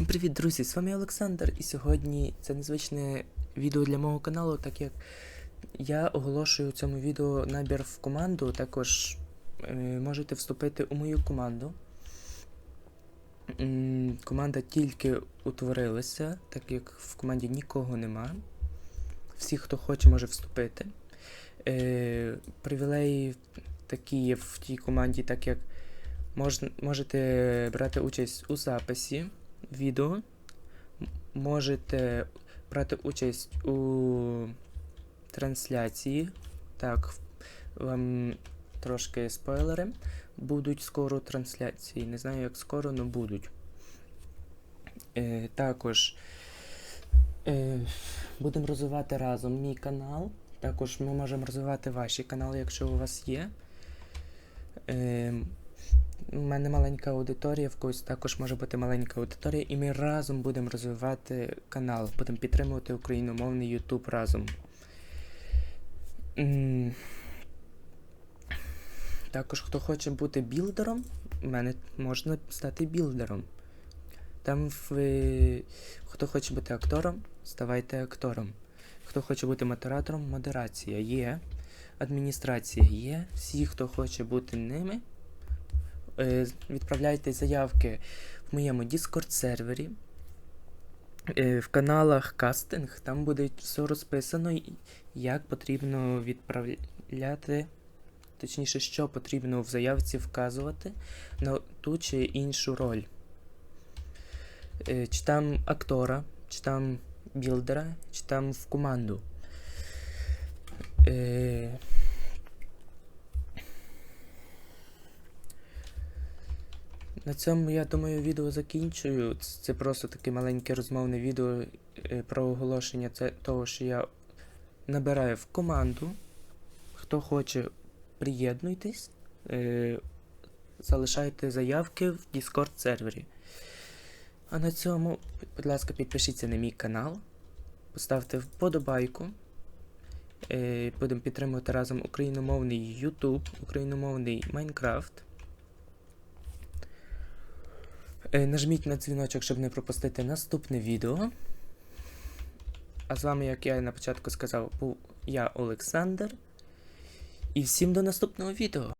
Всім привіт, друзі! З вами Олександр, і сьогодні це незвичне відео для мого каналу, так як я оголошую у цьому відео набір в команду. Також е, можете вступити у мою команду. Команда тільки утворилася, так як в команді нікого нема. Всі, хто хоче, може вступити. Е, Привілеї такі в тій команді, так як мож, можете брати участь у записі відео, можете брати участь у трансляції. Так, вам трошки спойлери. Будуть скоро трансляції. Не знаю, як скоро, але будуть. Е, також е, будемо розвивати разом мій канал. Також ми можемо розвивати ваші канали, якщо у вас є. Е, у мене маленька аудиторія, в когось також може бути маленька аудиторія, і ми разом будемо розвивати канал, будемо підтримувати україномовний YouTube разом. Також, хто хоче бути білдером, у мене можна стати білдером. Там в, е, хто хоче бути актором, ставайте актором. Хто хоче бути модератором, модерація є. Адміністрація є. Всі, хто хоче бути ними, відправляйте заявки в моєму Discord сервері. Е, В каналах кастинг там буде все розписано, як потрібно відправляти, точніше, що потрібно в заявці вказувати на ту чи іншу роль. Е, Чи там актора, чи там білдера, чи там в команду. Е, На цьому, я думаю, відео закінчую. Це просто таке маленьке розмовне відео е, про оголошення це того, що я набираю в команду. Хто хоче, приєднуйтесь, е, залишайте заявки в Discord сервері. А на цьому, будь ласка, підпишіться на мій канал, поставте вподобайку. Е, Будемо підтримувати разом україномовний YouTube, україномовний Майнкрафт. Е, Нажміть на дзвіночок, щоб не пропустити наступне відео. А з вами, як я на початку сказав, був я Олександр. І всім до наступного відео.